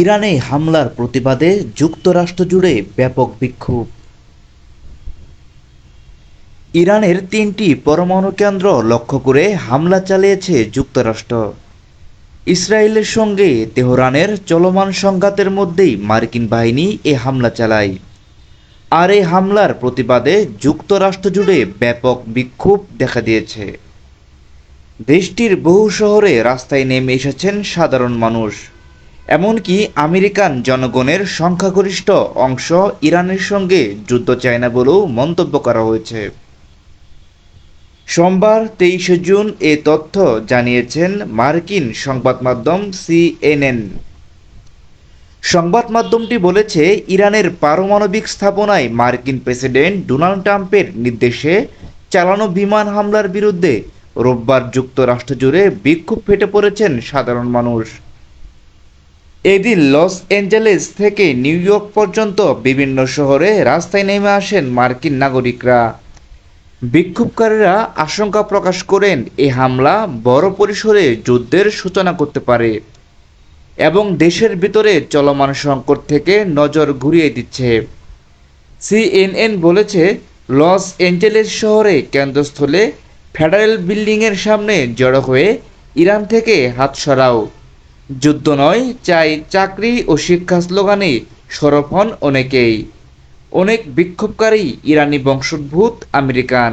ইরানে হামলার প্রতিবাদে যুক্তরাষ্ট্র জুড়ে ব্যাপক বিক্ষোভ। ইরানের তিনটি পরমাণু কেন্দ্র লক্ষ্য করে হামলা চালিয়েছে যুক্তরাষ্ট্র। ইসরায়েলের সঙ্গে তেহরানের চলমান সংঘাতের মধ্যেই মার্কিন বাহিনী এ হামলা চালায়। আর এই হামলার প্রতিবাদে যুক্তরাষ্ট্র জুড়ে ব্যাপক বিক্ষোভ দেখা দিয়েছে। দেশটির বহু শহরে রাস্তায় নেমে এসেছেন সাধারণ মানুষ। এমনকি আমেরিকান জনগণের সংখ্যাগরিষ্ঠ অংশ ইরানের সঙ্গে যুদ্ধ চায় না বলেও মন্তব্য করা হয়েছে। সোমবার তেইশে জুন এ তথ্য জানিয়েছেন মার্কিন সংবাদ মাধ্যম সিএনএন। সংবাদ মাধ্যমটি বলেছে, ইরানের পারমাণবিক স্থাপনায় মার্কিন প্রেসিডেন্ট ডোনাল্ড ট্রাম্পের নির্দেশে চালানো বিমান হামলার বিরুদ্ধে রোববার যুক্তরাষ্ট্র জুড়ে বিক্ষোভ ফেটে পড়েছেন সাধারণ মানুষ। এদিন লস অ্যাঞ্জেলেস থেকে নিউ ইয়র্ক পর্যন্ত বিভিন্ন শহরে রাস্তায় নেমে আসেন মার্কিন নাগরিকরা। বিক্ষোভকারীরা আশঙ্কা প্রকাশ করেন এই হামলা বড় পরিসরে যুদ্ধের সূচনা করতে পারে এবং দেশের ভিতরে চলমান সংকট থেকে নজর ঘুরিয়ে দিচ্ছে। সিএনএন বলেছে, লস অ্যাঞ্জেলেস শহরে কেন্দ্রস্থলে ফেডারেল বিল্ডিংয়ের সামনে জড়ো হয়ে ইরান থেকে হাত সরাও। যুদ্ধ নয়, চাই চাকরি ও শিক্ষা স্লোগানে সরব হন অনেকেই। অনেক বিক্ষোভকারী ইরানি বংশোদ্ভূত আমেরিকান।